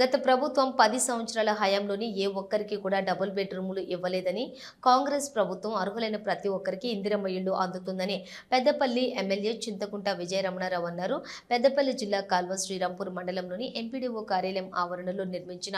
గత ప్రభుత్వం పది సంవత్సరాల హయాంలోని ఏ ఒక్కరికి కూడా డబుల్ బెడ్రూములు ఇవ్వలేదని కాంగ్రెస్ ప్రభుత్వం అర్హులైన ప్రతి ఒక్కరికి ఇందిరమ్మ ఇళ్ళు అందుతుందని పెద్దపల్లి ఎమ్మెల్యే చింతకుంట విజయరమణారావు అన్నారు. పెద్దపల్లి జిల్లా కాల్వ శ్రీరాంపూర్ మండలంలోని ఎంపీడీఓ కార్యాలయం ఆవరణలో నిర్మించిన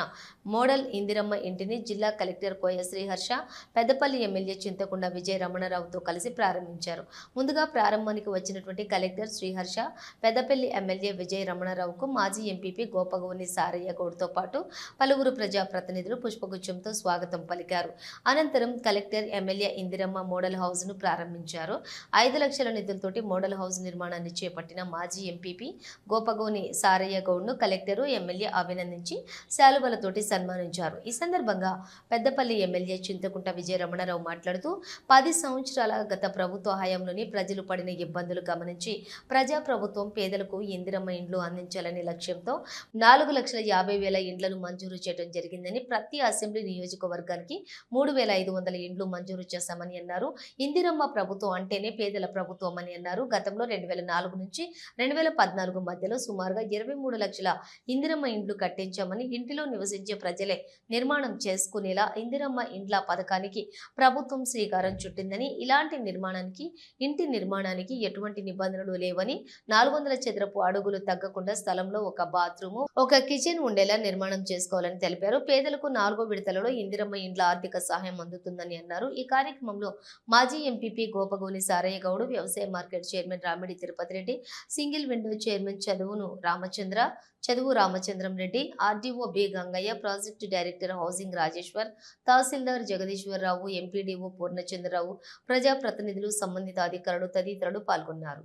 మోడల్ ఇందిరమ్మ ఇంటిని జిల్లా కలెక్టర్ కోయ శ్రీహర్ష పెద్దపల్లి ఎమ్మెల్యే చింతకుంట విజయరమణారావుతో కలిసి ప్రారంభించారు. ముందుగా ప్రారంభానికి వచ్చినటువంటి కలెక్టర్ శ్రీహర్ష పెద్దపల్లి ఎమ్మెల్యే విజయ రమణారావుకు మాజీ ఎంపీపీ గోపగోని సారయ్య గౌడ్తో పాటు పలువురు ప్రజాప్రతినిధులు పుష్పగుచ్చంతో స్వాగతం పలికారు. అనంతరం కలెక్టర్ ఎమ్మెల్యే ఇందిరమ్మ మోడల్ హౌస్ను ప్రారంభించారు. ఐదు లక్షల నిధులతోటి మోడల్ హౌస్ నిర్మాణాన్ని చేపట్టిన మాజీ ఎంపీపీ గోపగోని సారయ్య గౌడ్ను కలెక్టరు ఎమ్మెల్యే అభినందించి శాలువలతోటి సన్మానించారు. ఈ సందర్భంగా పెద్దపల్లి ఎమ్మెల్యే చింతకుంట విజయరమణరావు మాట్లాడుతూ పది సంవత్సరాల గత ప్రభుత్వ హయాంలోని ప్రజలు పడిన ఇబ్బందులు గమనించి ప్రజా ప్రభుత్వం పేదలకు ఇందిరమ్మ ఇండ్లు అందించాలనే లక్ష్యంతో నాలుగు లక్షల యాభై వేల ఇండ్లను మంజూరు చేయడం జరిగిందని ప్రతి అసెంబ్లీ నియోజకవర్గానికి మూడు వేల ఐదు వందల ఇండ్లు మంజూరు చేశామని అన్నారు. ఇందిరమ్మ ప్రభుత్వం అంటేనే పేదల ప్రభుత్వం అని అన్నారు. గతంలో రెండు వేల నాలుగు నుంచి రెండు వేల పద్నాలుగు మధ్యలో సుమారుగా ఇరవై మూడు లక్షల ఇందిరమ్మ ఇండ్లు కట్టించామని ఇంటిలో నివసించే ప్రజలే నిర్మాణం చేసుకునేలా ఇందిరమ్మ ఇండ్ల పథకానికి ప్రభుత్వం శ్రీకారం చుట్టిందని ఇలాంటి నిర్మాణానికి ఇంటి నిర్మాణానికి ఎటువంటి నిబంధనలు లేవని నాలుగు వందల చదరపు అడుగులు తగ్గకుండా స్థలంలో ఒక బాత్రూము ఒక కిచెన్ ఉండేలా నిర్మాణం చేసుకోవాలని తెలిపారు. పేదలకు నాలుగో విడతలలో ఇందిరమ్మ ఇండ్ల ఆర్థిక సహాయం అందుతుందని అన్నారు. ఈ కార్యక్రమంలో మాజీ ఎంపీపీ గోపగోని సారయ్య గౌడ్ వ్యవసాయ market chairman Ramidi Tirupati Reddy single window chairman చదువును Ramachandra Chaduvu Ramachandram Reddy RDO B Gangaiah project director housing Rajeshwar తహసీల్దార్ జగదీశ్వరరావు ఎంపీడీఓ పూర్ణచంద్రరావు ప్రజాప్రతినిధులు సంబంధిత అధికారులు తదితరులు పాల్గొన్నారు.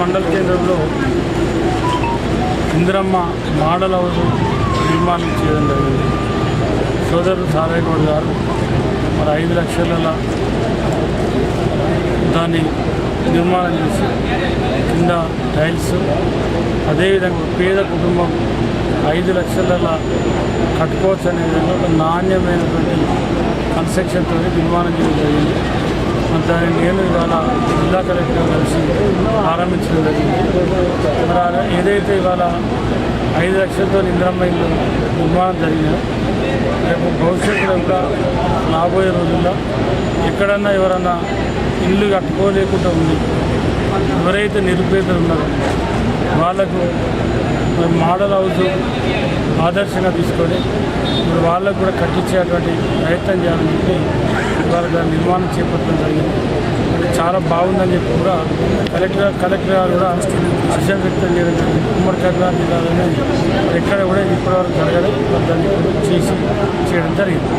మండల కేంద్రంలో ఇందిరమ్మ మోడల్ హౌస్ నిర్మాణం చేయడం జరిగింది. సోదరుడు సారయ్య గారు మరి ఐదు లక్షల దాన్ని నిర్మాణం చేసి కింద టైల్స్ అదేవిధంగా పేద కుటుంబం ఐదు లక్షల కట్టుకోవచ్చు అనే విధంగా ఒక నాణ్యమైనటువంటి కన్స్ట్రక్షన్తో నిర్మాణం చేయడం జరిగింది. దాన్ని నేను ఇవాళ జిల్లా కలెక్టర్ కలిసి ప్రారంభించడం జరిగింది. మరి ఏదైతే ఇవాళ ఐదు లక్షలతో ఇందిరమ్మ ఇల్లు నిర్మాణం జరిగిందో రేపు భవిష్యత్తులో కూడా రాబోయే రోజుల్లో ఎక్కడన్నా ఎవరన్నా ఇల్లు కట్టుకోలేకుండా ఉంది ఎవరైతే నిరుపేదలు ఉన్నారో వాళ్ళకు మోడల్ హౌస్ ఆదర్శంగా తీసుకొని ఇప్పుడు వాళ్ళకు కూడా కట్టించేటువంటి ప్రయత్నం చేయాలని చెప్పి ఇవాళ దాని నిర్మాణం చేపట్టడం జరిగింది. అంటే చాలా బాగుందని చెప్పి కూడా కలెక్టర్ కలెక్టర్ గారు కూడా హర్షం వ్యక్తం చేయడం జరిగింది. ఉమ్మడి కర్ణాటక జిల్లాలోనే ఎక్కడ కూడా ఇప్పటివరకు జరగదు దాన్ని చేసి చేయడం జరిగింది.